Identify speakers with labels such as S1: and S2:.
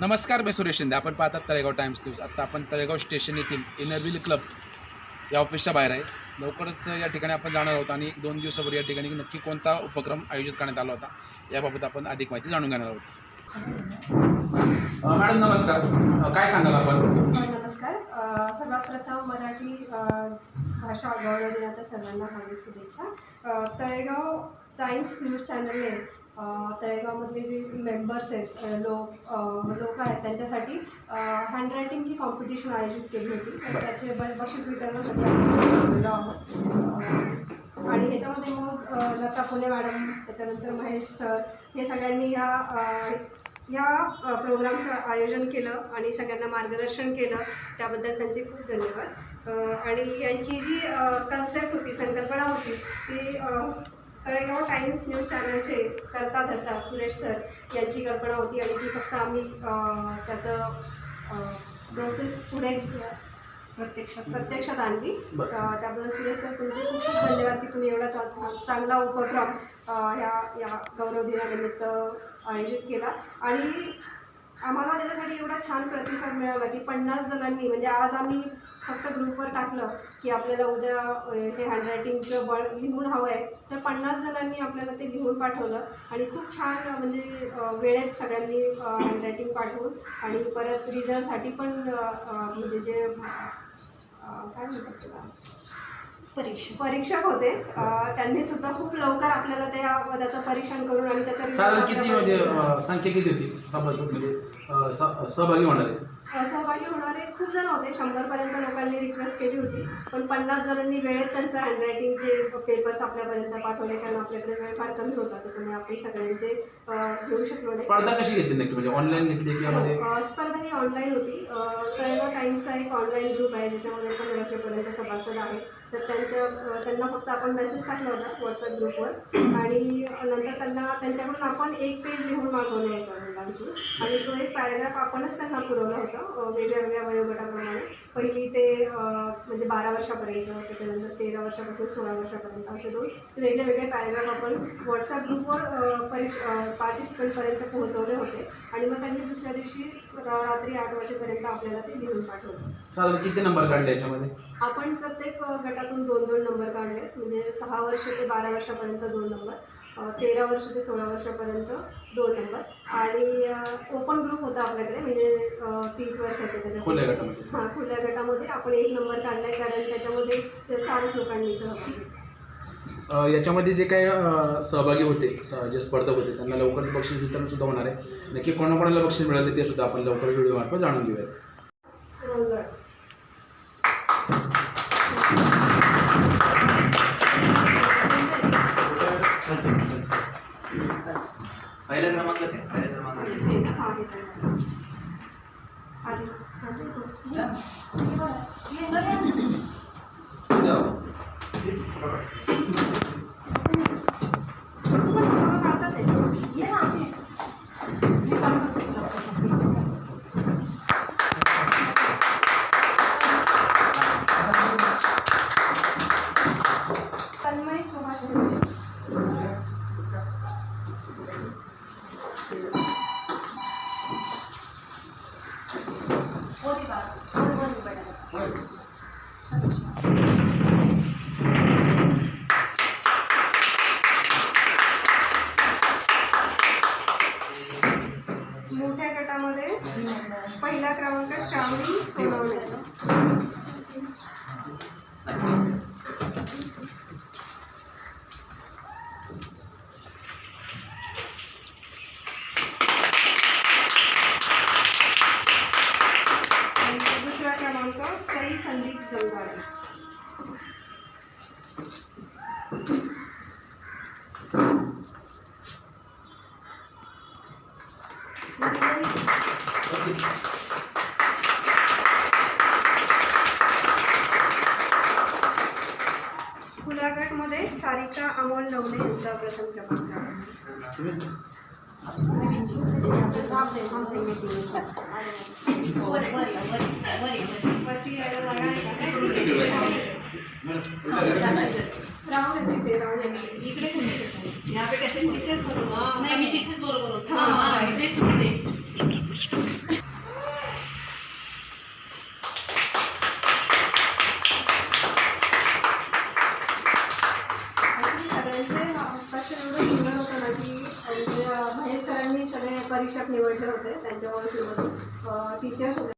S1: नमस्कार मी सुरेश शिंदे. आपण पाहतात तळेगाव टाइम्स न्यूज. आता आपण तळेगाव स्टेशन येथील इनरव्हील क्लब या ऑफिसच्या बाहेर आहे. लवकरच या ठिकाणी आपण जाणार आहोत आणि दोन दिवसापूर्वी या ठिकाणी नक्की कोणता उपक्रम आयोजित करण्यात आला होता याबाबत आपण अधिक माहिती जाणून घेणार आहोत. मॅडम नमस्कार. काय सांगाल आपण?
S2: नमस्कार. सर्वात प्रथम मराठी भाषा गौरव दिनाच्या सर्वांना हार्दिक शुभेच्छा. तळेगाव टाइम्स न्यूज चॅनलने तळेगावमधले जे मेंबर्स आहेत लोक लोक आहेत त्यांच्यासाठी हँड रायटिंगची कॉम्पिटिशन आयोजित केली होती. तर. त्याचे ब बक्षीस वितरणासाठी बोललेलो आहोत. आणि ह्याच्यामध्ये मग लता पुणे मॅडम त्याच्यानंतर महेश सर हे सगळ्यांनी या अ, या अ, प्रोग्रामचं आयोजन केलं आणि सगळ्यांना मार्गदर्शन केलं. त्याबद्दल त्यांचे खूप धन्यवाद. आणि यांची जी कन्सेप्ट होती संकल्पना होती ती तळेगाव टाइम्स न्यूज चॅनलचे करता धरता सुरेश सर यांची कल्पना होती आणि ती फक्त आम्ही त्याचं प्रोसेस पुढे प्रत्यक्षात प्रत्यक्षात आणली. त्याबद्दल सुरेश सर तुमचे खूप खूप धन्यवाद की तुम्ही एवढा चांगला उपक्रम ह्या या गौरव दिनानिमित्त आयोजित केला. आणि आम्हाला त्याच्यासाठी एवढा छान प्रतिसाद मिळाला की पन्नास जणांनी म्हणजे आज आम्ही फक्त ग्रुपवर टाकलं की आपल्याला उद्या हे हँडरायटिंगचं बळ लिहून हवं आहे तर पन्नास जणांनी आपल्याला ते लिहून पाठवलं आणि खूप छान म्हणजे वेळेत सगळ्यांनी हँडरायटिंग पाठवून आणि परत रिझल्टसाठी पण म्हणजे जे काय म्हणतात त्याला? परीक्षा परीक्षक होते. त्यांनी सुद्धा खूप लवकर आपल्याला त्या त्याचं परीक्षण करून आणि त्याचा
S1: साधारण किती म्हणजे संख्या किती होती? सभासद म्हणजे? सहभागी होणारे
S2: अ, सहभागी होणारे खूप जण होते. शंभरपर्यंत लोकांनी रिक्वेस्ट केली होती. पण पन्नास जणांनी वेळेत त्यांचं हँडरायटिंग जे पेपर्स आपल्यापर्यंत पाठवले कारण आपल्याकडे वेळ फार कमी होता. त्याच्यामुळे आपण सगळ्यांचे घेऊ शकलो नाही.
S1: स्पर्धा कशी घेतली नक्की? म्हणजे ऑनलाईन घेतली किंवा म्हणजे
S2: स्पर्धा ही ऑनलाईन होती. अ, तळेगाव टाइम्सचा एक ऑनलाईन ग्रुप आहे ज्याच्यामध्ये पंधराशेपर्यंत सभासद आहेत. तर त्यांच्या त्यांना फक्त आपण मेसेज टाकला होता व्हॉट्सअप ग्रुपवर आणि नंतर त्यांना त्यांच्याकडून आपण एक पेज लिहून मागवलं होतं. मुलांची आणि तो एक पॅराग्राफ आपणच त्यांना पुरवला होता वेगळ्या वेगळ्या वयोगटाप्रमाणे. पहिली ते म्हणजे बारा वर्षापर्यंत त्याच्यानंतर तेरा वर्षापासून सोळा वर्षापर्यंत असे दोन वेगळे वेगळे पॅराग्राफ आपण व्हॉट्सअप ग्रुपवर परीक्षा पार्टिसिपंटपर्यंत पोहोचवले होते. आणि मग त्यांनी दुसऱ्या दिवशी रात्री आठ वाजेपर्यंत आपल्याला ते लिहून पाठवलं.
S1: साधारण किती नंबर काढले याच्यामध्ये?
S2: आपण प्रत्येक गटातून दोन दोन नंबर काढले. म्हणजे सहा वर्ष ते बारा वर्षापर्यंत दोन नंबर. तेरा वर्ष ते सोळा वर्षापर्यंत दोन नंबर आणि ओपन ग्रुप होता आपल्याकडे म्हणजे तीस वर्षाचे त्याच्या हां खुल्या गटामध्ये आपण एक नंबर काढलाय कारण त्याच्यामध्ये ते चारच लोकांनी सहभाग
S1: याच्यामध्ये जे काही सहभागी होते जे स्पर्धक होते त्यांना लवकरच बक्षीस वितरण सुद्धा होणार आहे. नक्की कोणाकोणाला बक्षीस मिळाले ते सुद्धा आपण लवकर व्हिडिओ मार्फत जाणून घेऊयात.
S3: पहिल्या क्रमांकात आहे पहिल्या क्रमांकात
S2: हा, हे मोठ्या गटामध्ये पहिला क्रमांक श्रावणी सोडवले आणि दुसरा क्रमांक सई संदीप जमदाडे खुल्या गटमध्ये सारिका अमोल नवले यांचा प्रथम क्रमांक आहे. वरती यायला जागा आहे का? राहू दे तिथे, राहू दे. इकडे कोणी येतं? इथेच बरोबर.
S4: नाही मी तिथेच
S2: परीक्षक निवडले होते त्यांच्या टीचर्स होते.